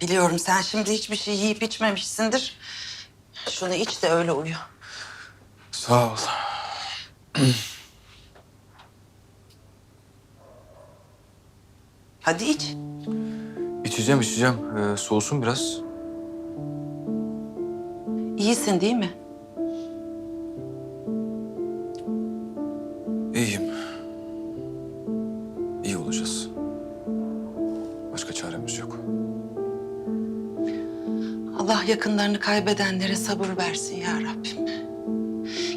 Biliyorum sen şimdi hiçbir şey yiyip içmemişsindir. Şunu iç de öyle uyu. Sağ ol. Hadi iç. İçeceğim içeceğim. Ee, soğusun biraz. İyisin değil mi? İyiyim. İyi olacağız. Başka çaremiz yok. Allah yakınlarını kaybedenlere sabır versin ya Rabbim.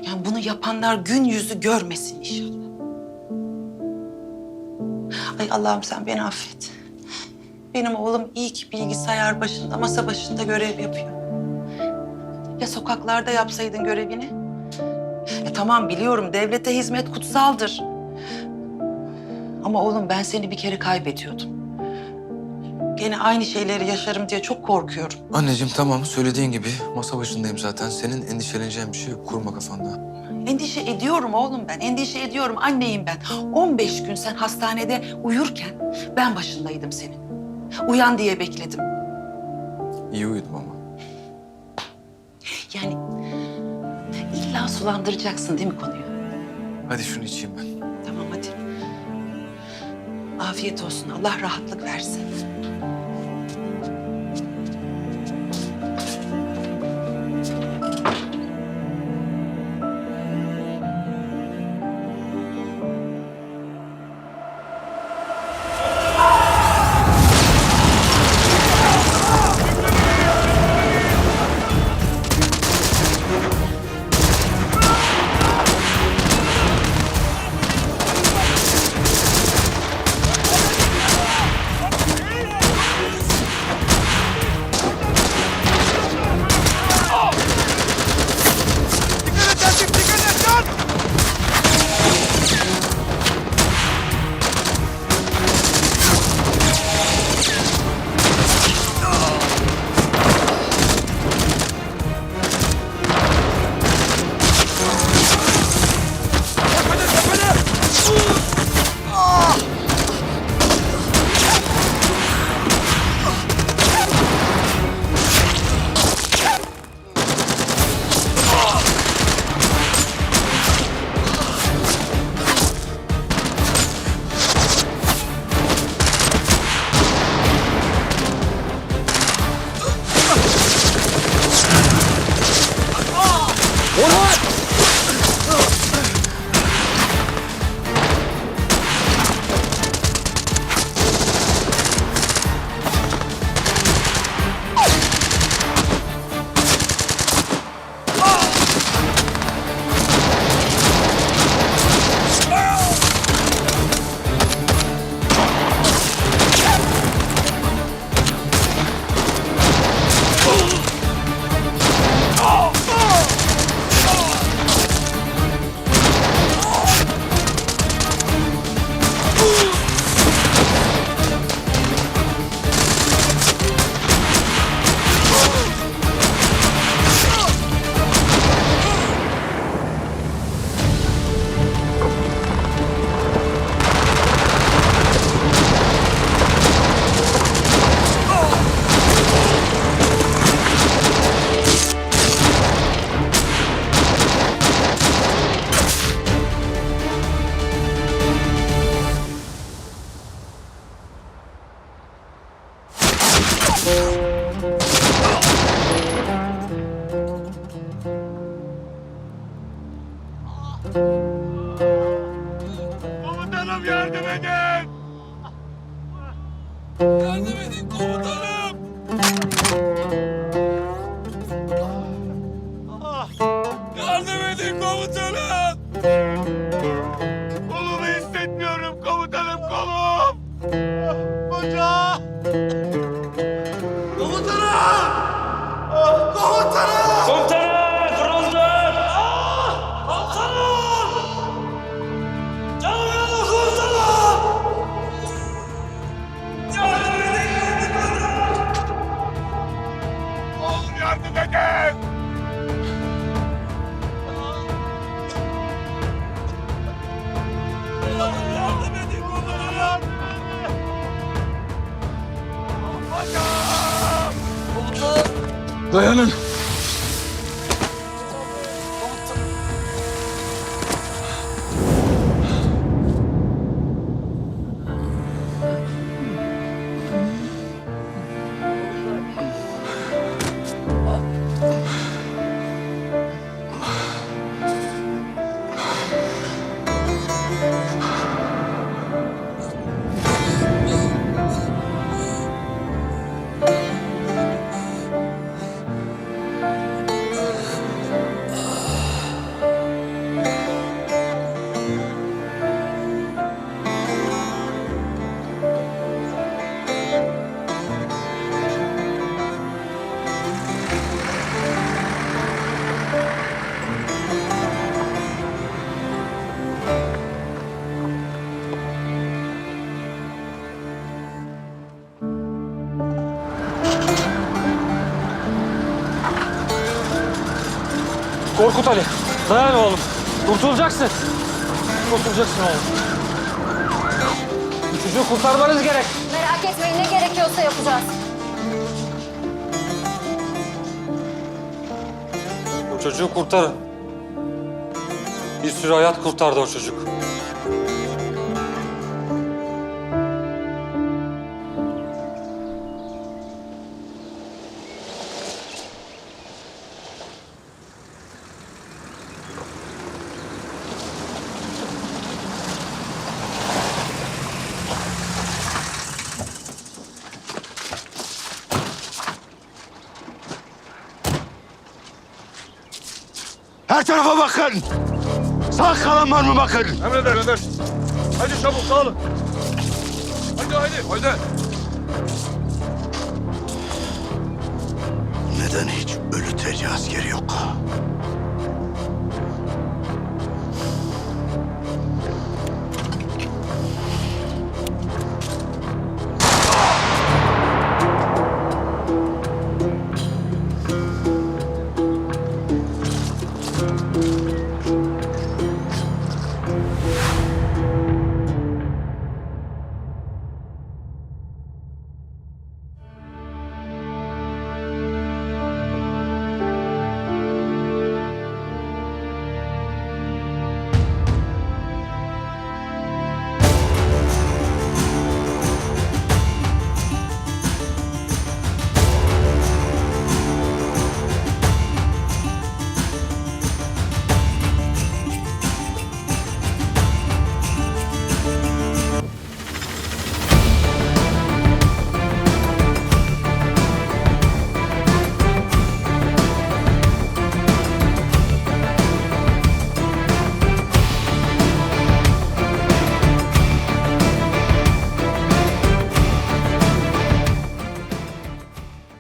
Yani bunu yapanlar gün yüzü görmesin inşallah. Ay Allah'ım sen beni affet. Benim oğlum iyi ki bilgisayar başında, masa başında görev yapıyor. Ya sokaklarda yapsaydın görevini? E tamam biliyorum devlete hizmet kutsaldır. Ama oğlum ben seni bir kere kaybediyordum. Gene aynı şeyleri yaşarım diye çok korkuyorum. Anneciğim tamam söylediğin gibi masa başındayım zaten. Senin endişeleneceğin bir şey yok. Kurma kafanda. Endişe ediyorum oğlum ben, endişe ediyorum. Anneyim ben. 15 gün sen hastanede uyurken ben başındaydım senin. Uyan diye bekledim. İyi uyudum ama. Yani illa sulandıracaksın değil mi konuyu? Hadi şunu içeyim ben. Afiyet olsun. Allah rahatlık versin. What? Komutanım yardım edin! Yardım edin komutanım! Yardım edin komutanım! Kolumu hissetmiyorum komutanım kolum! Hoca! Dayanın. Korkut Ali. Dayan oğlum. Kurtulacaksın. Kurtulacaksın oğlum. Bu çocuğu kurtarmanız gerek. Merak etmeyin ne gerekiyorsa yapacağız. O çocuğu kurtarın. Bir sürü hayat kurtardı o çocuk. Her tarafa bakın. Sağ kalan var mı bakın. Emreder Emreder. Hadi çabuk dağılın. Hadi hadi. Hadi. Neden hiç ölü tecavüzgeri yok?